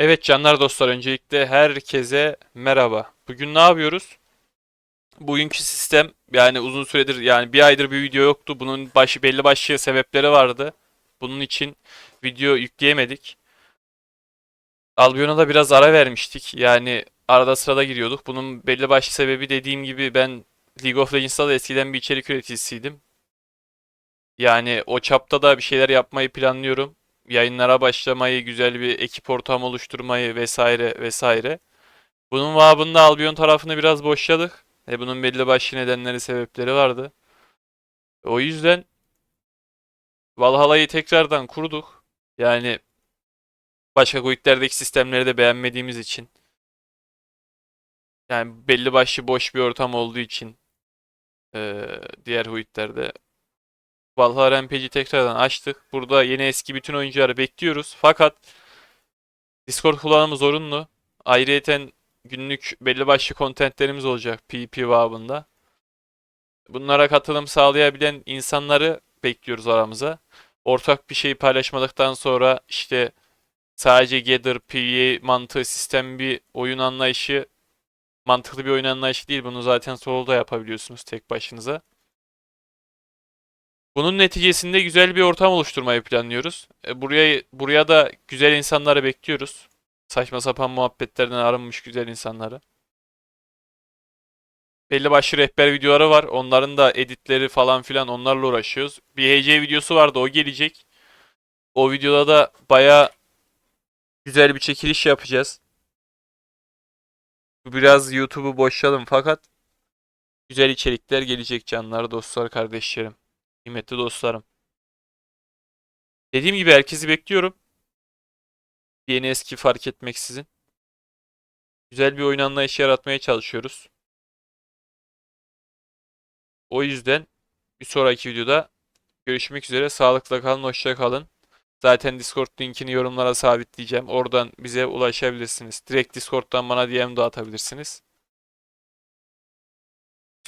Evet canlar dostlar öncelikle herkese merhaba. Bugün ne yapıyoruz? Bugünkü sistem yani uzun süredir yani bir aydır bir video yoktu. Bunun başı belli başlı sebepleri vardı. Bunun için video yükleyemedik. Albion'a da biraz ara vermiştik. Yani arada sırada giriyorduk. Bunun belli başlı sebebi dediğim gibi ben League of Legends'ta da eskiden bir içerik üreticisiydim. Yani o çapta da bir şeyler yapmayı planlıyorum yayınlara başlamayı, güzel bir ekip ortamı oluşturmayı vesaire vesaire. Bunun vabında Albion tarafını biraz boşladık. E bunun belli başlı nedenleri, sebepleri vardı. O yüzden Valhalla'yı tekrardan kurduk. Yani başka guildlerdeki sistemleri de beğenmediğimiz için. Yani belli başlı boş bir ortam olduğu için eee, diğer guildlerde Valhalla Rampage'i tekrardan açtık. Burada yeni eski bütün oyuncuları bekliyoruz. Fakat Discord kullanımı zorunlu. Ayrıyeten günlük belli başlı kontentlerimiz olacak PvP babında. Bunlara katılım sağlayabilen insanları bekliyoruz aramıza. Ortak bir şey paylaşmadıktan sonra işte sadece Gather, PvE mantığı, sistem bir oyun anlayışı mantıklı bir oyun anlayışı değil. Bunu zaten solo'da yapabiliyorsunuz tek başınıza. Bunun neticesinde güzel bir ortam oluşturmayı planlıyoruz. E, buraya buraya da güzel insanları bekliyoruz. Saçma sapan muhabbetlerden arınmış güzel insanları. Belli başlı rehber videoları var. Onların da editleri falan filan onlarla uğraşıyoruz. Bir HC videosu vardı o gelecek. O videoda da baya güzel bir çekiliş yapacağız. Biraz YouTube'u boşladım fakat güzel içerikler gelecek canlar, dostlar, kardeşlerim. Kıymetli dostlarım. Dediğim gibi herkesi bekliyorum. Yeni eski fark etmeksizin. Güzel bir oyun anlayışı yaratmaya çalışıyoruz. O yüzden bir sonraki videoda görüşmek üzere. Sağlıkla kalın, hoşça kalın. Zaten Discord linkini yorumlara sabitleyeceğim. Oradan bize ulaşabilirsiniz. Direkt Discord'dan bana DM de atabilirsiniz.